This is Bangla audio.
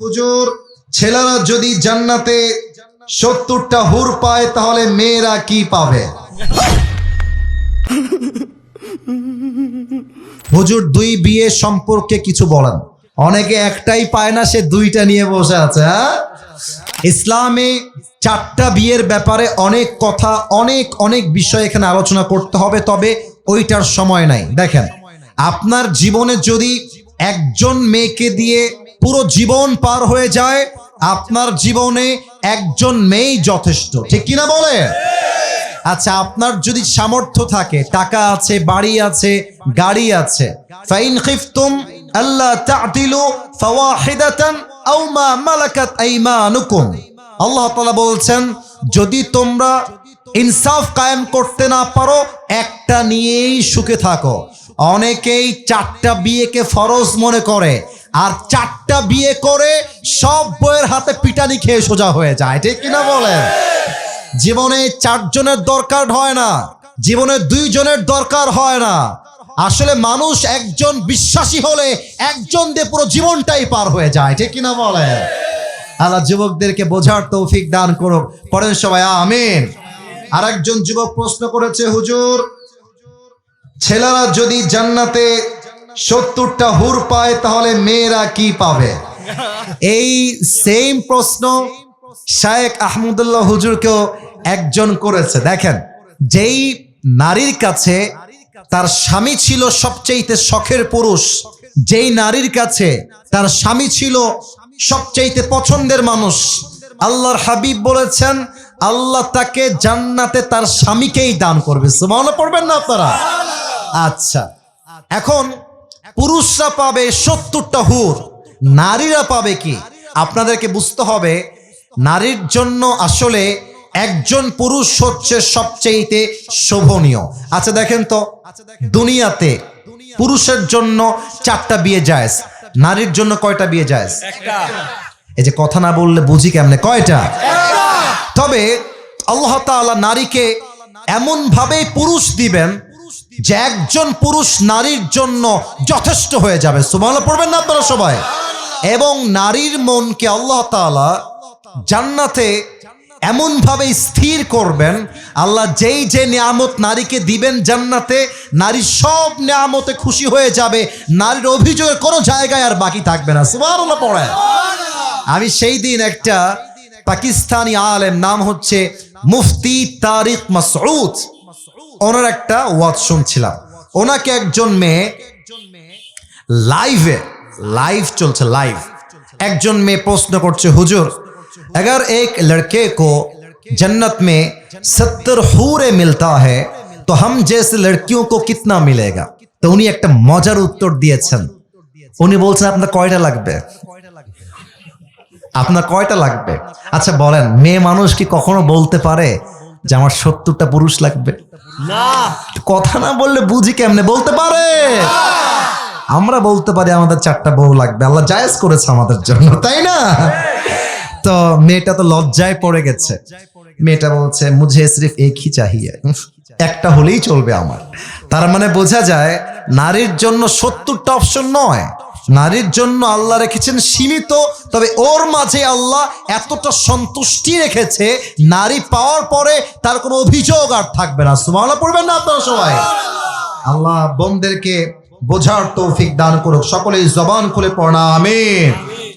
হুজুর, ছেলেরা যদি জান্নাতে সত্তরটা হুর পায়, তাহলে মেয়েরা কি পাবে? হুজুর, দুই বিয়ে সম্পর্কে কিছু বলেন। অনেকে একটাই পায় না, সে দুইটা নিয়ে বসে আছে হ্যাঁ? ইসলামে চারটা বিয়ের ব্যাপারে অনেক কথা, অনেক অনেক বিষয় এখানে আলোচনা করতে হবে, তবে ওইটার সময় নাই। দেখেন, আপনার জীবনে যদি একজন মেয়েকে দিয়ে পুরো জীবন পার হয়ে যায়, আপনার জীবনে একজন মেয়েই যথেষ্ট। ঠিক কিনা বলে? আচ্ছা আপনার যদি সামর্থ্য থাকে, টাকা আছে, বাড়ি আছে, গাড়ি আছে, ফাইন আল্লাহ তা'দিলু ফাওয়াহিদাতান আও মা মালাকাত আল্লাহ তাআলা বলছেন, যদি তোমরা ইনসাফ কায়েম করতে না পারো, একটা নিয়েই সুখে থাকো। অনেকেই চারটা বিয়েকে ফরজ মনে করে আর চারটা বিয়ে করে সব বইয়ের হাতে পিটানি খেয়ে সোজা হয়ে যায়। ঠিক কিনা বলেন? জীবনে চারজনের দরকার হয় না, জীবনে দুইজনের দরকার হয় না। আসলে মানুষ একজন বিশ্বাসী হলে একজন দিয়ে পুরো জীবনটাই পার হয়ে যায়, ঠিক কিনা বলে আল্লাহ যুবকদেরকে বোঝার তৌফিক দান করুক। পড়েন সবাই, আমিন। আর একজন যুবক প্রশ্ন করেছে, হুজুর, ছেলেরা যদি জান্নাতে সত্তরটা হুর পায়, তাহলে মেয়েরা কি পাবে? এই সেম প্রশ্ন শায়েক আহমদুল্লাহ হুজুরকেও একজন করেছে। দেখেন, যেই নারীর কাছে তার স্বামী ছিল সবচেয়ে শখের পুরুষ, যেই নারীর কাছে তার স্বামী ছিল সবচেয়ে পছন্দের মানুষ, আল্লাহর হাবিব বলেছেন, আল্লাহ তাকে জান্নাতে তার স্বামীকেই দান করবে। মনে পড়বেন না আপনারা? আচ্ছা এখন পুরুষরা পাবে সত্তরটা হুর নারীরা পাবে কি? আপনাদেরকে বুঝতে হবে নারীর জন্য আসলে একজন পুরুষ হচ্ছে সবচেয়ে শোভনীয়। আচ্ছা দেখেন তো দুনিয়াতে পুরুষের জন্য চারটা বিয়ে যায় নারীর জন্য কয়টা বিয়ে যায় এই যে কথা না বললে বুঝি কেমনে? কয়টা? তবে আল্লাহ তাআলা নারীকে এমন ভাবে পুরুষ দিবেন যে একজন পুরুষ নারীর জন্য যথেষ্ট হয়ে যাবে। সুবহানাল্লাহ পড়বেন না আপনারা সবাই? এবং নারীর মনকে আল্লাহ তাআলা জান্নাতে এমন ভাবে স্থির করবেন আল্লাহ যেই যে নিয়ামত নারীকে দিবেন জান্নাতে নারী সব নিয়ামতে খুশি হয়ে যাবে নারীর অভিযোগের কোনো জায়গায় আর বাকি থাকবে না। সুবহানাল্লাহ পড়ে আমি সেই দিন একটা পাকিস্তানি আলেম নাম হচ্ছে মুফতি তারিক মাসউদ। ওনার একটা ওয়াজ শুনছিলাম ওনাকে একজন মেয়ে লাইভে লাইভ চলছে লাইভ একজন মেয়ে প্রশ্ন করছে হুজুর अगर एक लड़के को जन्नत में सत्तर हूरे मिलता है तो हम जैसे लड़कियों को कितना मिलेगा তো উনি একটা মজার উত্তর দিয়েছেন উনি বলছেন আপনার কয়টা লাগবে আপনার কয়টা লাগবে আচ্ছা বলেন মেয়ে মানুষ কি কখনো বলতে পারে যে আমার সত্তরটা পুরুষ লাগবে। কথা না বললে বুঝি কেমনে? বলতে পারে। আমরা বলতে পারি আমাদের চারটা বউ লাগবে। আল্লাহ জায়েজ করেছে আমাদের জন্য তাই না? তো মেয়েটা তো লজ্জায় পড়ে গেছে। মেয়েটা বলছে মুঝে সিরিফ এক হি চাহিয়ে। একটা হলেই চলবে আমার। তার মানে বোঝা যায় নারীর জন্য সত্তরটা অপশন নয়। নারীর জন্য আল্লাহ রেখেছেন সীমিত, তবে ওর মাঝে আল্লাহ এতটা সন্তুষ্টি রেখেছে, নারী পাওয়ার পরে তার কোনো অভিযোগ আর থাকবে না। সুমাওয়ালা পড়বেন না আপনারা সবাই? আল্লাহ বোনদেরকে বোঝার তৌফিক দান করুক। সকলেই জবান খুলে পড়া আমিন।